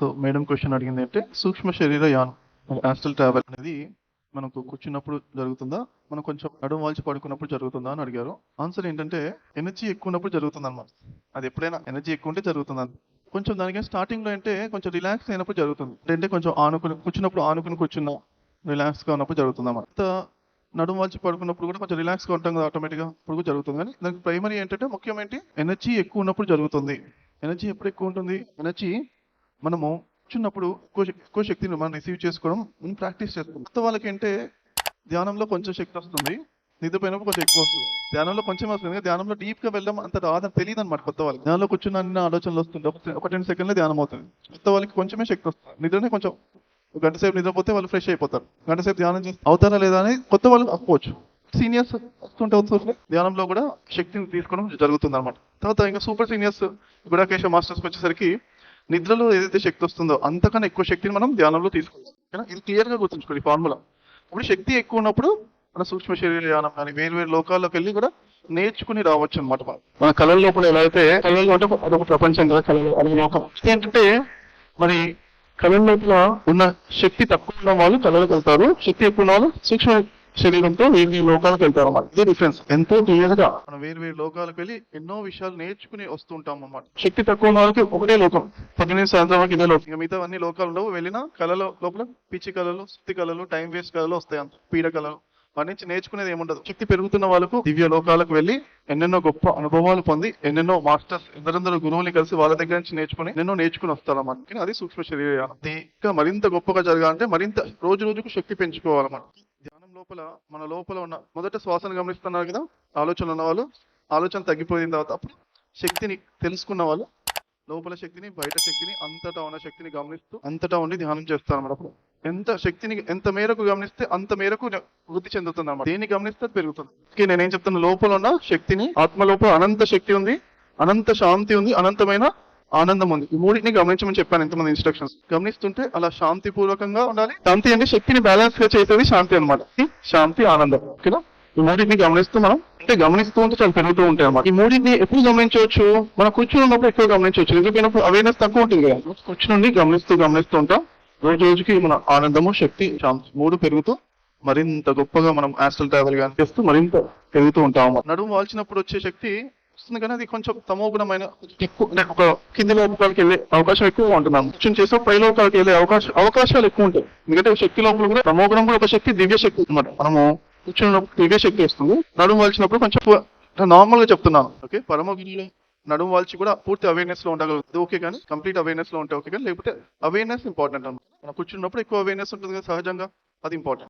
So madam question అడిగింది అంటే సూక్ష్మ శరీర యానం ఆస్ట్రల్ ట్రావెల్ అనేది మనకు కూర్చున్నప్పుడు జరుగుతుందా? మనం కొంచెం నడుము వాల్చి పడుకున్నప్పుడు జరుగుతుందా అని అడిగారు. ఆన్సర్ ఏంటంటే ఎనర్జీ ఎక్కువ ఉన్నప్పుడు జరుగుతుంది అనమాట అది ఎప్పుడైనా ఎనర్జీ ఎక్కువ ఉంటే జరుగుతుంది కొంచెం దానికి స్టార్టింగ్లో అంటే కొంచెం రిలాక్స్ అయినప్పుడు జరుగుతుంది. అంటే కొంచెం ఆనుకుని కూర్చున్నప్పుడు ఆనుకుని కూర్చున్నా రిలాక్స్గా ఉన్నప్పుడు జరుగుతుంది అన్నమాట నడుము వాల్చి పడుకున్నప్పుడు కూడా కొంచెం రిలాక్స్గా ఉంటాం కదా ఆటోమేటిక్గా ఇప్పుడు జరుగుతుంది. కానీ దానికి ప్రైమరీ ఏంటంటే ముఖ్యం ఏంటి? ఎనర్జీ ఎక్కువ ఉన్నప్పుడు జరుగుతుంది. ఎనర్జీ ఎప్పుడు ఎక్కువ ఉంటుంది? ఎనర్జీ మనము కూర్చున్నప్పుడు ఎక్కువ శక్తిని మనం రిసీవ్ చేసుకోవడం మనం ప్రాక్టీస్ చేస్తాం కొత్త వాళ్ళకి అంటే ధ్యానంలో కొంచెం శక్తి వస్తుంది. నిద్రపోయినప్పుడు కొంచెం ఎక్కువ వస్తుంది. ధ్యానంలో కొంచెం వస్తుంది ధ్యానంలో డీప్గా వెళ్ళడం అంత రాదని తెలియదు అనమాట కొత్త వాళ్ళకి. ధ్యానంలో కూర్చున్న అన్ని ఆలోచనలు వస్తుంది ఒక టెన్ రెండు సెకండ్లో ధ్యానం అవుతుంది. కొత్త వాళ్ళకి కొంచెమే శక్తి వస్తుంది. నిద్రనే కొంచెం గంట సేపు నిద్రపోతే వాళ్ళు ఫ్రెష్ అయిపోతారు. గంట సేపు ధ్యానం చేస్తే అవుతారా లేదా అని కొత్త వాళ్ళు అప్పుకోవచ్చు సీనియర్స్ వస్తుంటే వస్తుంటే ధ్యానంలో కూడా శక్తిని తీసుకోవడం జరుగుతుంది అనమాట తర్వాత ఇంకా సూపర్ సీనియర్స్ గుడాకేశ మాస్టర్స్కి వచ్చేసరికి నిద్రలో ఏదైతే శక్తి వస్తుందో అంతకన్నా ఎక్కువ శక్తిని మనం ధ్యానంలో తీసుకుంటాం ఓకేనా ఇది క్లియర్గా గుర్తుంచుకోండి ఫార్ములా. ఇప్పుడు శక్తి ఎక్కువ ఉన్నప్పుడు మన సూక్ష్మ శరీర యానం కానీ వేరు వేరు లోకాల్లోకి వెళ్ళి కూడా నేర్చుకుని రావచ్చు అనమాట మనం. మన కళల లోపల ఎలా అయితే కళలు అంటే అదొక ప్రపంచం కదా కళలు అనే లోకం ఏంటంటే మరి కళల లోపల ఉన్న శక్తి తక్కువ ఉన్న వాళ్ళు కళలకు వెళ్తారు. శక్తి ఎక్కువ ఉన్న వాళ్ళు సూక్ష్మ శరీరంతో వేరు వేరు లోకాలకు వెళ్తారు అన్నమాట. ఇదే డిఫరెన్స్ ఎంతో క్లియర్గా మనం వేరు వేరు లోకాలకు వెళ్ళి ఎన్నో విషయాలు నేర్చుకుని వస్తుంటాం అన్నమాట. శక్తి తక్కువ వాళ్ళకి ఒకటే లోకం. పొద్దున్న సాయంత్రం వరకు ఇదే లోకం. మిగతా అన్ని లోకాలు ఉండవు. వెళ్ళిన కళల లోపల పిచ్చి కళలు సుత్తి కళలు టైం వేస్ట్ కళలు వస్తాయి అంత. పీడ కళలు. వాటి నుంచి నేర్చుకునేది ఏముండదు. శక్తి పెరుగుతున్న వాళ్ళకు దివ్య లోకాలకు వెళ్ళి ఎన్నెన్నో గొప్ప అనుభవాలు పొంది ఎన్నెన్నో మాస్టర్స్ ఎందరెందరో గురువుని కలిసి వాళ్ళ దగ్గర నుంచి నేర్చుకుని ఎన్నెన్నో నేర్చుకుని వస్తారు అన్నమాట. అది సూక్ష్మ శరీర. ఇంకా మరింత గొప్పగా జరగాలంటే మరింత రోజు రోజుకు శక్తి పెంచుకోవాలన్నమాట. లోపల మన లోపల ఉన్న మొదట శ్వాసను గమనిస్తున్నారు కదా ఆలోచన ఉన్న వాళ్ళు ఆలోచన తగ్గిపోయిన తర్వాత అప్పుడు శక్తిని తెలుసుకున్న వాళ్ళు లోపల శక్తిని బయట శక్తిని అంతటా ఉన్న శక్తిని గమనిస్తూ అంతటా ఉండి ధ్యానం చేస్తారు అన్నమాట అప్పుడు. ఎంత శక్తిని ఎంత మేరకు గమనిస్తే అంత మేరకు వృద్ధి చెందుతుంది అన్నమాట దేన్ని గమనిస్తే పెరుగుతుంది. ఓకే నేనేం చెప్తున్నా లోపల ఉన్న శక్తిని ఆత్మ లోపల అనంత శక్తి ఉంది అనంత శాంతి ఉంది అనంతమైన ఆనందం ఉంది. ఈ మూడింటిని గమనించమని చెప్పాను ఇంతమంది ఇన్స్ట్రక్షన్స్ గమనిస్తుంటే అలా శాంతి పూర్వకంగా ఉండాలి శాంతి అంటే శక్తిని బ్యాలెన్స్గా చేసేది శాంతి అనమాట శాంతి ఆనందం. ఓకేనా? ఈ మూడింటిని గమనిస్తూ మనం అంటే గమనిస్తూ ఉంటే చాలా పెరుగుతూ ఉంటాయి అన్నమాట. ఈ మూడింటిని ఎప్పుడు గమనించవచ్చు? మనం కూర్చుని ఉన్నప్పుడు ఎక్కువ గమనించవచ్చు. ఎందుకంటే అవేర్నెస్ తక్కువ ఉంటుంది కదా. కూర్చుని గమనిస్తూ గమనిస్తూ ఉంటాం. రోజు రోజుకి మన ఆనందము శక్తి శాంతి మూడు పెరుగుతూ మరింత గొప్పగా మనం ఆస్ట్రల్ ట్రావెల్గా చేస్తూ మరింత పెరుగుతూ ఉంటాం అన్నమాట. నడుము వాల్చినప్పుడు వచ్చే శక్తి వస్తుంది కానీ అది కొంచెం తమోగుణమైన ఎక్కువ అంటే ఒక కింది లోపలికి వెళ్ళే అవకాశం ఎక్కువ ఉంటుంది కూర్చొని చేస్తే పై లోపలికి వెళ్ళే అవకాశం అవకాశాలు ఎక్కువ ఉంటాయి. ఎందుకంటే శక్తి లోపల కూడా తమోగుణం కూడా ఒక శక్తి దివ్య శక్తి అనమాట మనము కూర్చున్నప్పుడు దివ్య శక్తి వస్తుంది. నడుము వాల్చినప్పుడు కొంచెం నార్మల్గా చెప్తున్నాను. ఓకే? పరమగిరిలో నడుము వాల్చి కూడా పూర్తి అవేర్నెస్లో ఉండగలదు ఓకే కానీ కంప్లీట్ అవేర్నెస్లో ఉంటే ఓకే కానీ లేకపోతే అవేర్నెస్ ఇంపార్టెంట్ అనమాట మనం కూర్చున్నప్పుడు ఎక్కువ అవేర్నెస్ ఉంటుంది కదా సహజంగా. అది ఇంపార్టెంట్